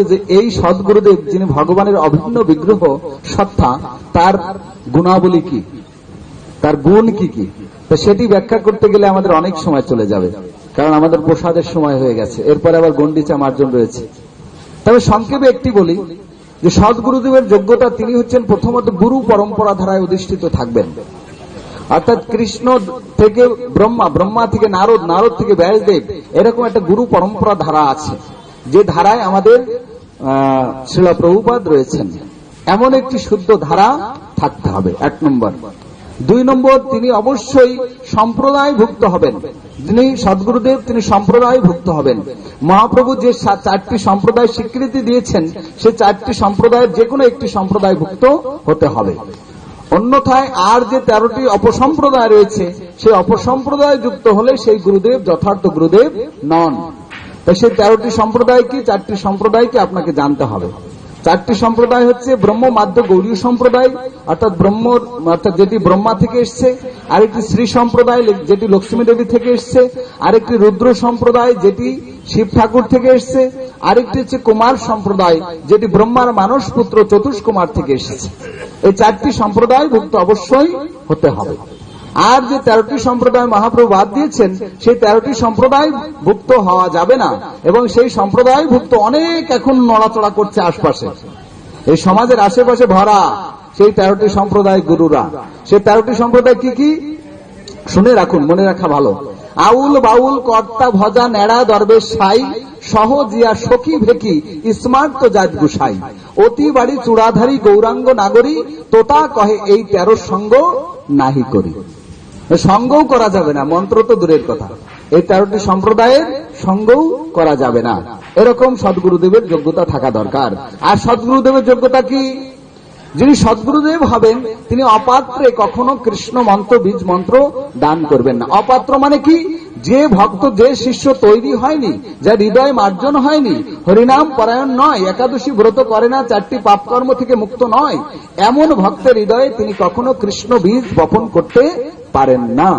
যে এই সদ্গুরুদেব, যিনি ভগবানের অভিন্ন বিগ্রহ সত্তা, তার গুণাবলী কি? তার গুণ কি কি? তো সেটি ব্যাখ্যা করতে গেলে আমাদের অনেক সময় চলে যাবে, কারণ আমাদের প্রসাদের সময় হয়ে গেছে। এরপরে আবার গন্ডিচা মার্জন রয়েছে। তবে সংক্ষেপে একটি বলি, যে সদ্গুরুদেবের যোগ্যতা, তিনি হচ্ছেন প্রথমত গুরু পরম্পরা ধারায় অধিষ্ঠিত থাকবেন। অর্থাৎ কৃষ্ণ থেকে ব্রহ্মা ব্রহ্মা থেকে নারদ নারদ থেকে ব্যাসদেব এরকম একটা গুরু পরম্পরা ধারা আছে। যে ধারায় আমাদের শিলা প্রভুপাদ রয়েছেন, এমন একটি শুদ্ধ ধারা থাকতে হবে, এক নম্বর। দুই নম্বর, তিনি অবশ্যই সম্প্রদায় ভুক্ত হবেন। যিনি সদ্গুরুদেব, তিনি সম্প্রদায় ভুক্ত হবেন। মহাপ্রভু যে চারটি সম্প্রদায় স্বীকৃতি দিয়েছেন, সে চারটি সম্প্রদায়ের যে কোনো একটি সম্প্রদায় ভুক্ত হতে হবে। অন্যথায় আর যে তেরোটি অপসম্প্রদায় রয়েছে, সেই অপসম্প্রদায় যুক্ত হলে সেই গুরুদেব, যথার্থ গুরুদেব নন। তাই সেই তেরোটি সম্প্রদায় কি, চারটি সম্প্রদায়কে আপনাকে জানতে হবে? চারটি সম্প্রদায় হচ্ছে ব্রহ্ম, মাধ্য, গৌরীয় সম্প্রদায়, অর্থাৎ ব্রহ্ম, অর্থাৎ যেটি ব্রহ্মা থেকে এসছে, আরেকটি শ্রী সম্প্রদায় যেটি লক্ষ্মী দেবী থেকে এসছে, আরেকটি রুদ্র সম্প্রদায়, যেটি শিব ঠাকুর থেকে এসছে, আরেকটি হচ্ছে কুমার সম্প্রদায়, যেটি ব্রহ্মার মানস পুত্র চতুষ কুমার থেকে এসেছে। এই চারটি সম্প্রদায় ভুক্ত অবশ্যই হতে হবে। আর যে তেরোটি সম্প্রদায় মহাপ্রভু বাদ দিয়েছেন, সেই তেরোটি সম্প্রদায় ভুক্ত হওয়া যাবে না। এবং সেই সম্প্রদায় ভুক্ত অনেক এখন নড়াচড়া করছে আশপাশে। এই সমাজের আশেপাশে ভরা সেই তেরোটি সম্প্রদায় গুরুরা। সেই তেরোটি সম্প্রদায় কি কি? শুনে রাখুন, মনে রাখা ভালো। আউল বাউল, কর্তা, ভজা, নেড়া, দরবেশ, সাই সহজিয়া সখী, ভেকি, স্মার্ট জাত গুসাই। অতি বাড়ি চূড়াধারী, গৌরাঙ্গ, নাগরী, তোতা কহে এই তেরো সঙ্গ নাহি করি। সঙ্গও করা যাবে না, মন্ত্র তো দূরের কথা। এই তেরোটি সম্প্রদায়ের সঙ্গও করা যাবে না। এরকম সদ্গুরুদেবের যোগ্যতা থাকা দরকার। আর সদ্গুরুদেবের যোগ্যতা কি? যিনি সদ্গুরুদেব হবেন, তিনি অপাত্রে কখনো কৃষ্ণ মন্ত্র, বীজ মন্ত্র দান করবেন না। অপাত্র মানে কি? যে ভক্ত, যে শিষ্য তৈরি হয়নি যা হৃদয় মার্জন হয়নি, হরিনাম পরায়ণ নয়, একাদশী ব্রত করে না, চারটি পাপকর্ম থেকে মুক্ত নয়, এমন ভক্তের হৃদয়ে তিনি কখনো কৃষ্ণ বীজ বপন করতে পারেন না।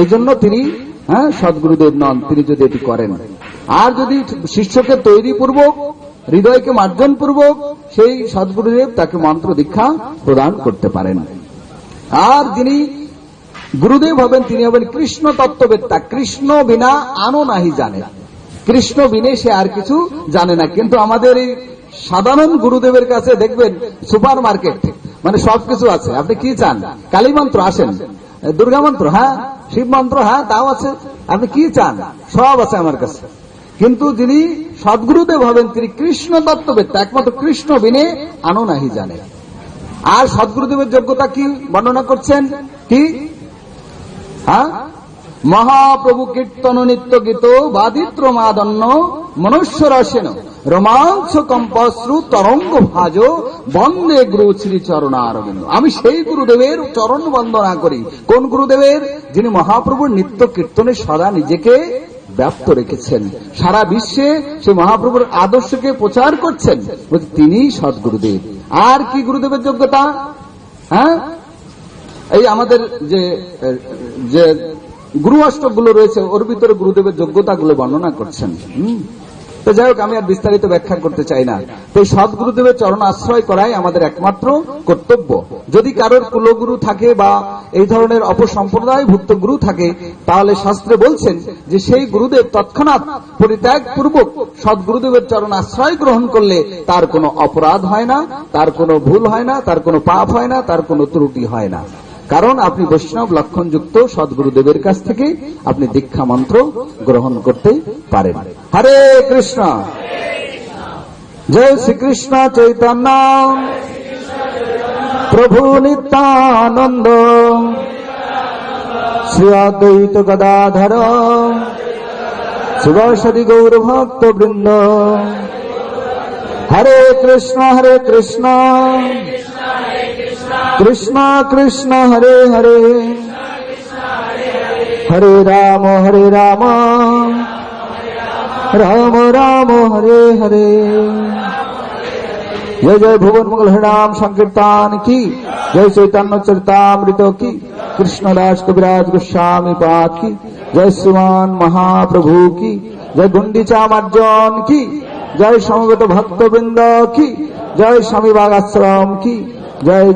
এই জন্য তিনি হ্যাঁ সদ্গুরুদেব নন, তিনি যদি এটি করেন। আর যদি শিষ্যকে তৈরি পূর্বক হৃদয়কে মার্জন পূর্বক সেই সদ্গুরুদেব তাকে মন্ত্র দীক্ষা প্রদান করতে পারেন। আর যিনি গুরুদেব হবেন, তিনি হবেন কৃষ্ণ তত্ত্ববেত্তা কৃষ্ণ বিনা আনো নাহি জানে। কৃষ্ণ বিনে সে আর কিছু জানে না। কিন্তু আমাদের এই সাধারণ গুরুদেবের কাছে দেখবেন সুপার মার্কেট মানে সবকিছু আছে। আপনি কি চান? কালী মন্ত্র আসেন। দুর্গা মন্ত্র হ্যাঁ? শিব মন্ত্র হ্যাঁ তাও আছে। আপনি কি চান? সব আছে আমার কাছে। কিন্তু যিনি সদ্গুরুদেব হবেন, তিনি কৃষ্ণ তত্ত্ববেত্তা, একমাত্র কৃষ্ণ বিনে আনো নাহি জানে। আর সদ্গুরুদেবের যোগ্যতা কি বর্ণনা করছেন? কি? হ্যাঁ? মহাপ্রভু কীর্তন নিত্য গীত বাদিত্র মাদন্য মনুষ্য রসেন রোমাঞ্চ কম্পশ্রু তরঙ্গ ভাজ, বন্দে গুরু শ্রী চরণারবিন্দ। আমি সেই গুরুদেবের চরণ বন্দনা করি। কোন গুরুদেবের? যিনি মহাপ্রভুর নিত্য কীর্তনে সদা নিজেকে ব্যাপ্ত রেখেছেন। সারা বিশ্বে সে মহাপ্রভুর আদর্শকে প্রচার করছেন। তিনি সদ্গুরুদেব। আর কি গুরুদেবের যোগ্যতা? হ্যাঁ? এই আমাদের যে যে গুরু অষ্টকগুলো রয়েছে, ওর ভিতরে গুরুদেবের যোগ্যতা গুলো বর্ণনা করছেন। হুম। তো যাই হোক, আমি আর বিস্তারিত ব্যাখ্যা করতে চাই না। তো সদ্গুরুদেবের চরণ আশ্রয় করাই আমাদের একমাত্র কর্তব্য। যদি কারোর কুলগুরু থাকে বা এই ধরনের অপসম্প্রদায় ভুক্ত গুরু থাকে, তাহলে শাস্ত্রে বলছেন যে সেই গুরুদেব তৎক্ষণাৎ পরিত্যাগ পূর্বক সদ্গুরুদেবের চরণ আশ্রয় গ্রহণ করলে তার কোনো অপরাধ হয় না, তার কোনো ভুল হয় না, তার কোনো পাপ হয় না, তার কোনো ত্রুটি হয় না। কারণ আপনি বৈষ্ণব লক্ষণযুক্ত সদ্গুরুদেবের কাছ থেকে আপনি দীক্ষা মন্ত্র গ্রহণ করতে পারেন। হরে কৃষ্ণ। জয় শ্রীকৃষ্ণ চৈতন্য। প্রভু নিত্যানন্দ। শ্রী অদ্বৈত গদাধর। শিবসদি গৌর ভক্ত বৃন্দ হরে কৃষ্ণ হরে কৃষ্ণ। কৃষ্ণ কৃষ্ণ হরে হরে হরে রাম হরে রাম রাম রাম হরে হরে জয় জয় ভুবন মঙ্গল হরিনাম সংকীর্তন কি জয় চৈতন্য চরিতামৃত কি কৃষ্ণদাস কবিরাজ গোস্বামী পাঠ কি জয় শ্রীমান মহাপ্রভু কি জয় গুন্ডিচা মার্জন কি জয় সমবেত ভক্তবৃন্দ কি জয় স্বামী বাগ আশ্রম কি জয়